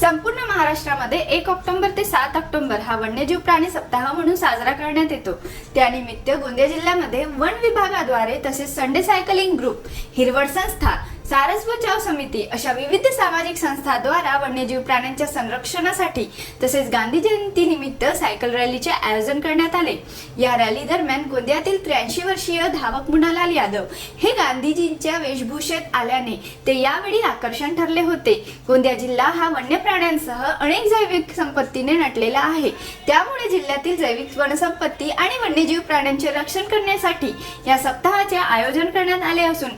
संपूर्ण महाराष्ट्रामध्ये एक ऑक्टोबर ते सात ऑक्टोबर हा वन्यजीव प्राणी सप्ताह म्हणून साजरा करण्यात येतो. त्यानिमित्त गोंदिया जिल्ह्यामध्ये वन विभागाद्वारे तसेच संडे सायकलिंग ग्रुप हिरवड संस्था सारस बचाव समिती अशा विविध सामाजिक संस्थाद्वारा वन्यजीव प्राण्यांच्या संरक्षणासाठी तसेच गांधी जयंती निमित्त सायकल रॅलीचे आयोजन करण्यात आले. या रॅली दरम्यान गोंदियातील त्र्याऐंशी वर्षीय धावक मुनालाल यादव हे गांधीजींच्या वेशभूषेत आल्याने ते यावेळी आकर्षण ठरले होते. गोंदिया जिल्हा हा वन्य प्राण्यांसह अनेक जैविक संपत्तीने नटलेला आहे. त्यामुळे जिल्ह्यातील जैविक वनसंपत्ती आणि वन्यजीव प्राण्यांचे रक्षण करण्यासाठी या सप्ताहाचे आयोजन करण्यात आले असून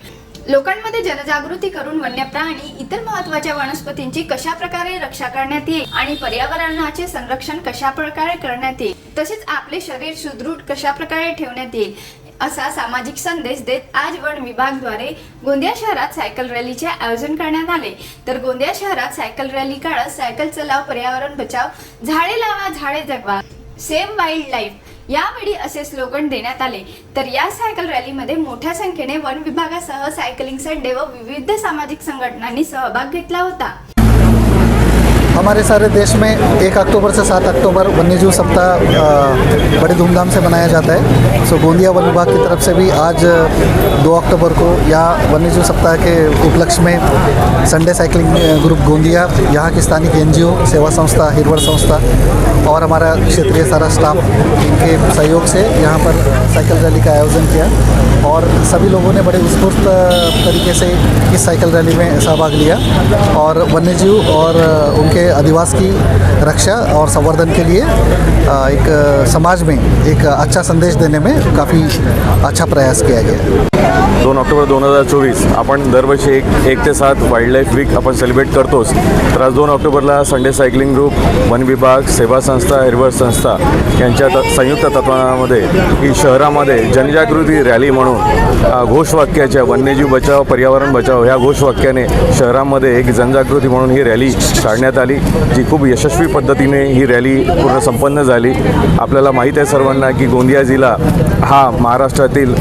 लोकांमध्ये जनजागृती करून वन्य प्राणी इतर महत्त्वाच्या वनस्पतींची कशा प्रकारे रक्षा करण्यात येईल आणि पर्यावरणाचे संरक्षण कशा प्रकारे करण्यात येईल तसेच आपले शरीर सुदृढ कशा प्रकारे ठेवण्यात येईल असा सामाजिक संदेश देत आज वन विभागद्वारे गोंदिया शहरात सायकल रॅलीचे आयोजन करण्यात आले. तर गोंदिया शहरात सायकल रॅली काळात सायकल चलाव पर्यावरण बचाव झाडे लावा झाडे जगवा सेव्ह वाईल्ड लाईफ यावेळी असे स्लोगन देण्यात आले. तर या सायकल रॅलीमध्ये मोठ्या संख्येने वन विभागासह सायकलिंग संडे व विविध सामाजिक संघटनांनी सहभाग घेतला होता. हमारे सारे देश में एक अक्टूबर से सात अक्टूबर वन्यजीव सप्ताह बड़े धूमधाम से मनाया जाता है। सो गोंदिया वन विभाग की तरफ़ से भी आज दो अक्टूबर को यहाँ वन्यजीव सप्ताह के उपलक्ष्य में संडे साइकिलिंग ग्रुप गोंदिया, यहाँ की स्थानिक एनजीओ, सेवा संस्था हिरवर संस्था और हमारा क्षेत्रीय सारा स्टाफ के सहयोग से यहाँ पर साइकिल रैली का आयोजन किया और सभी लोगों ने बड़े उत्स्फूर्त तरीके से इस साइकिल रैली में सहभाग लिया और वन्यजीव और उनके अधिवास की रक्षा और संवर्धन के लिए एक समाज में एक अच्छा संदेश देने में काफ़ी अच्छा प्रयास किया गया दोन ऑक्टोबर दोन हजार चोवीस आपण दरवर्षी एक एक ते सात वाईल्ड लाईफ वीक आपण सेलिब्रेट करतोच. तर आज दोन ऑक्टोबरला संडे सायकलिंग ग्रुप वन विभाग सेवा संस्था हिरवळ संस्था यांच्या त संयुक्त तत्वामध्ये ही शहरामध्ये जनजागृती रॅली म्हणून घोषवाक्याच्या वन्यजीव बचाव पर्यावरण बचाव ह्या घोषवाक्याने शहरामध्ये एक जनजागृती म्हणून ही रॅली काढण्यात आली जी खूप यशस्वी पद्धतीने ही रॅली पूर्ण संपन्न झाली. आपल्याला माहीत आहे सर्वांना की गोंदिया जिल्हा हा महाराष्ट्रातील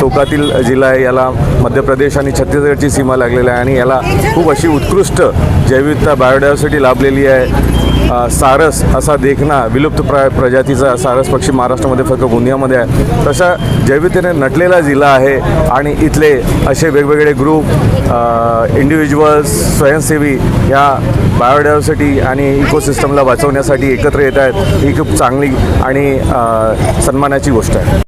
टोकातील जिल्हा आहे. याला मध्य प्रदेश आणि छत्तीसगडची सीमा लागलेली आहे आणि याला खूप अशी उत्कृष्ट जैविकता बायोडायव्हर्सिटी लाभलेली आहे. सारस असा देखना विलुप्त प्र प्रजातीचा सारस पक्षी महाराष्ट्रामध्ये फक्त गोंदियामध्ये आहे. तशा जैविकतेने नटलेला जिल्हा आहे आणि इथले असे वेगवेगळे ग्रुप इंडिव्हिज्युअल्स स्वयंसेवी ह्या बायोडायव्हर्सिटी आणि इकोसिस्टमला वाचवण्यासाठी एकत्र येत आहेत. ही खूप चांगली आणि सन्मानाची गोष्ट आहे.